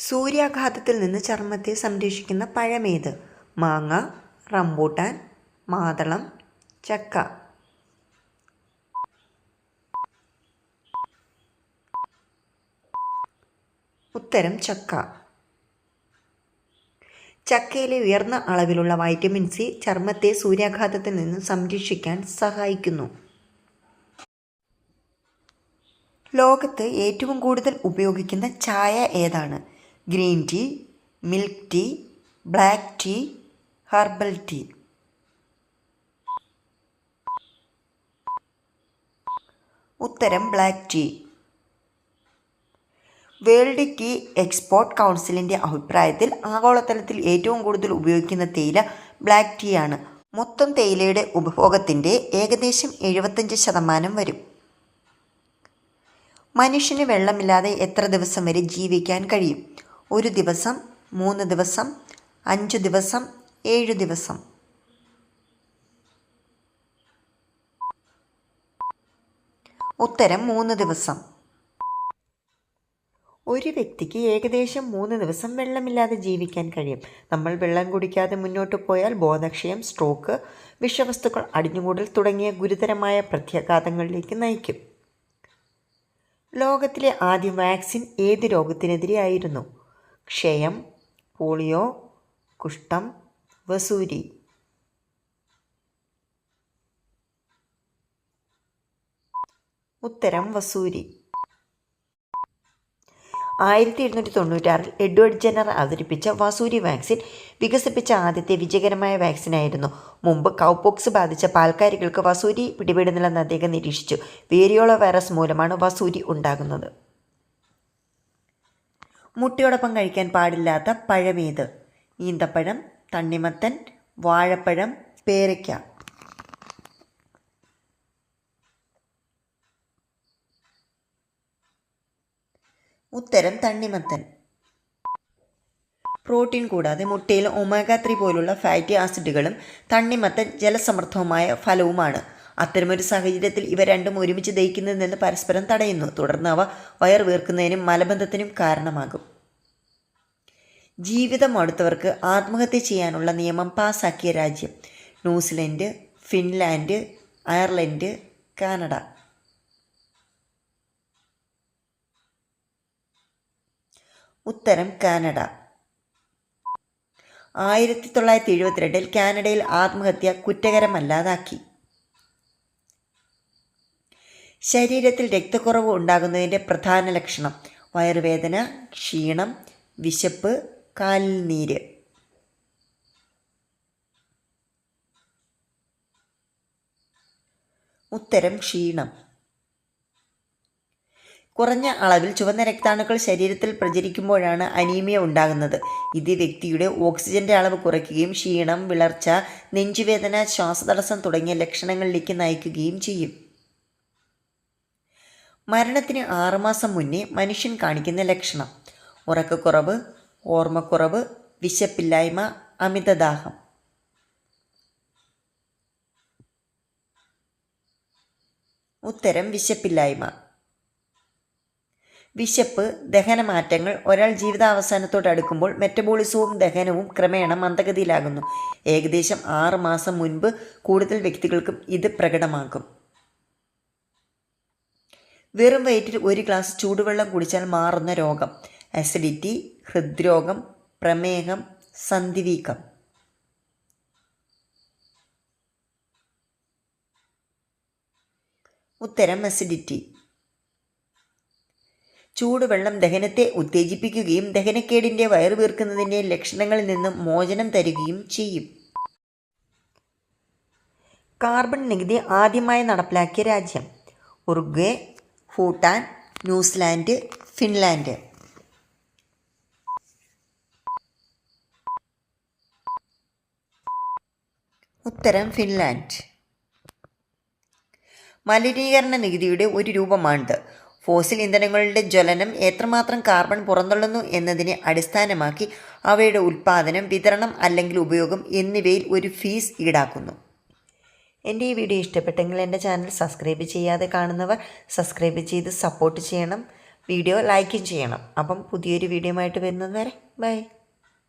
സൂര്യാഘാതത്തിൽ നിന്ന് ചർമ്മത്തെ സംരക്ഷിക്കുന്ന പഴമേത്? മാങ്ങ റംബൂട്ടാൻ മാതളം ചക്ക. ഉത്തരം ചക്ക. ചക്കയിലെ ഉയർന്ന അളവിലുള്ള വൈറ്റമിൻ സി ചർമ്മത്തെ സൂര്യാഘാതത്തിൽ നിന്ന് സംരക്ഷിക്കാൻ സഹായിക്കുന്നു. ലോകത്ത് ഏറ്റവും കൂടുതൽ ഉപയോഗിക്കുന്ന ചായ ഏതാണ്? Green tea milk tea black tea herbal tea. ഉത്തരം black tea. World tea export കൗൺസിലിന്റെ അഭിപ്രായത്തിൽ ആഗോളതലത്തിൽ ഏറ്റവും കൂടുതൽ ഉപയോഗിക്കുന്ന തേയില ബ്ലാക്ക് ടീ ആണ്. മൊത്തം തേയിലയുടെ ഉപഭോഗത്തിന്റെ ഏകദേശം എഴുപത്തഞ്ച് ശതമാനം വരും. മനുഷ്യന് വെള്ളമില്ലാതെ എത്ര ദിവസം വരെ ജീവിക്കാൻ കഴിയും? ഒരു ദിവസം മൂന്ന് ദിവസം അഞ്ച് ദിവസം ഏഴ് ദിവസം. ഉത്തരം മൂന്ന് ദിവസം. ഒരു വ്യക്തിക്ക് ഏകദേശം മൂന്ന് ദിവസം വെള്ളമില്ലാതെ ജീവിക്കാൻ കഴിയും. നമ്മൾ വെള്ളം കുടിക്കാതെ മുന്നോട്ട് പോയാൽ ബോധക്ഷയം സ്ട്രോക്ക് വിഷവസ്തുക്കൾ അടിഞ്ഞുകൂടൽ തുടങ്ങിയ ഗുരുതരമായ പ്രത്യാഘാതങ്ങളിലേക്ക് നയിക്കും. ലോകത്തിലെ ആദ്യ വാക്സിൻ ഏത് രോഗത്തിനെതിരെയായിരുന്നു? ക്ഷയം പോളിയോ കുഷ്ഠം വസൂരി. ഉത്തരം വസൂരി. ആയിരത്തി എഴുന്നൂറ്റി തൊണ്ണൂറ്റാറിൽ എഡ്വേർഡ് ജെന്നർ അവതരിപ്പിച്ച വസൂരി വാക്സിൻ വികസിപ്പിച്ച ആദ്യത്തെ വിജയകരമായ വാക്സിനായിരുന്നു മുമ്പ് കൗപോക്സ് ബാധിച്ച പാൽക്കാരികൾക്ക് വസൂരി പിടിപെടുന്നില്ലെന്ന് അദ്ദേഹം നിരീക്ഷിച്ചു. വേരിയോള വൈറസ് മൂലമാണ് വസൂരി ഉണ്ടാകുന്നത്. മുട്ടയോടൊപ്പം കഴിക്കാൻ പാടില്ലാത്ത പഴമേത്? ഈന്തപ്പഴം തണ്ണിമത്തൻ വാഴപ്പഴം പേരയ്ക്ക. ഉത്തരം തണ്ണിമത്തൻ. പ്രോട്ടീൻ കൂടാതെ മുട്ടയിൽ ഒമേഗ ത്രീ പോലുള്ള ഫാറ്റി ആസിഡുകളും തണ്ണിമത്തൻ ജലസമൃദ്ധവുമായ ഫലവുമാണ്. അത്തരമൊരു സാഹചര്യത്തിൽ ഇവ രണ്ടും ഒരുമിച്ച് ദഹിക്കുന്നതിൽ നിന്ന് പരസ്പരം തടയുന്നു. തുടർന്ന് അവ വയർ വീർക്കുന്നതിനും മലബന്ധത്തിനും കാരണമാകും. ജീവിതം അടുത്തവർക്ക് ആത്മഹത്യ ചെയ്യാനുള്ള നിയമം പാസാക്കിയ രാജ്യം. New Zealand Finland Ireland Canada. ഉത്തരം കാനഡ. ആയിരത്തി തൊള്ളായിരത്തി എഴുപത്തിരണ്ടിൽ കാനഡയിൽ ആത്മഹത്യ കുറ്റകരമല്ലാതാക്കി. ശരീരത്തിൽ രക്തക്കുറവ് ഉണ്ടാകുന്നതിന്റെ പ്രധാന ലക്ഷണം. വയറുവേദന ക്ഷീണം വിശപ്പ് കാലിൽ നീര് ഉത്തരം ക്ഷീണം. കുറഞ്ഞ അളവിൽ ചുവന്ന രക്താണുക്കൾ ശരീരത്തിൽ പ്രചരിക്കുമ്പോഴാണ് അനീമിയ ഉണ്ടാകുന്നത്. ഇത് വ്യക്തിയുടെ ഓക്സിജന്റെ അളവ് കുറയ്ക്കുകയും ക്ഷീണം വിളർച്ച നെഞ്ചുവേദന ശ്വാസതടസ്സം തുടങ്ങിയ ലക്ഷണങ്ങളിലേക്ക് നയിക്കുകയും ചെയ്യും. മരണത്തിന് ആറുമാസം മുന്നേ മനുഷ്യൻ കാണിക്കുന്ന ലക്ഷണം. ഉറക്കക്കുറവ് ഓർമ്മക്കുറവ് വിശപ്പില്ലായ്മ അമിതദാഹം. ഉത്തരം വിശപ്പില്ലായ്മ. വിശപ്പ് ദഹനമാറ്റങ്ങൾ ഒരാൾ ജീവിതാവസാനത്തോട് അടുക്കുമ്പോൾ മെറ്റബോളിസവും ദഹനവും ക്രമേണ മന്ദഗതിയിലാകുന്നു. ഏകദേശം ആറ് മാസം മുൻപ് കൂടുതൽ വ്യക്തികൾക്കും ഇത് പ്രകടമാകും. വെറും വയറ്റിൽ ഒരു ഗ്ലാസ് ചൂടുവെള്ളം കുടിച്ചാൽ മാറുന്ന രോഗം. അസിഡിറ്റി ഹൃദ്രോഗം പ്രമേഹം സന്ധിവീക്കം. ഉത്തരം അസിഡിറ്റി ചൂടുവെള്ളം ദഹനത്തെ ഉത്തേജിപ്പിക്കുകയും ദഹനക്കേടിന്റെ വയറു വീർക്കുന്നതിന്റെ ലക്ഷണങ്ങളിൽ നിന്നും മോചനം തരികയും ചെയ്യും. കാർബൺ നികുതി ആദ്യമായി നടപ്പിലാക്കിയ രാജ്യം. Uruguay Bhutan New Zealand Finland. ഉത്തരം ഫിൻലാൻഡ്. മലിനീകരണ നികുതിയുടെ ഒരു രൂപമാണിത്. ഫോസിൽ ഇന്ധനങ്ങളുടെ ജ്വലനം എത്രമാത്രം കാർബൺ പുറന്തള്ളുന്നു എന്നതിനെ അടിസ്ഥാനമാക്കി അവയുടെ ഉൽപ്പാദനം വിതരണം അല്ലെങ്കിൽ ഉപയോഗം എന്നിവയിൽ ഒരു ഫീസ് ഈടാക്കുന്നു. എന്റെ ഈ വീഡിയോ ഇഷ്ടപ്പെട്ടെങ്കിൽ എന്റെ ചാനൽ സബ്സ്ക്രൈബ് ചെയ്യാതെ കാണുന്നവർ സബ്സ്ക്രൈബ് ചെയ്ത് സപ്പോർട്ട് ചെയ്യണം. വീഡിയോ ലൈക്കും ചെയ്യണം. അപ്പം പുതിയൊരു വീഡിയോ ആയിട്ട് വരുന്നത് വരെ ബൈ.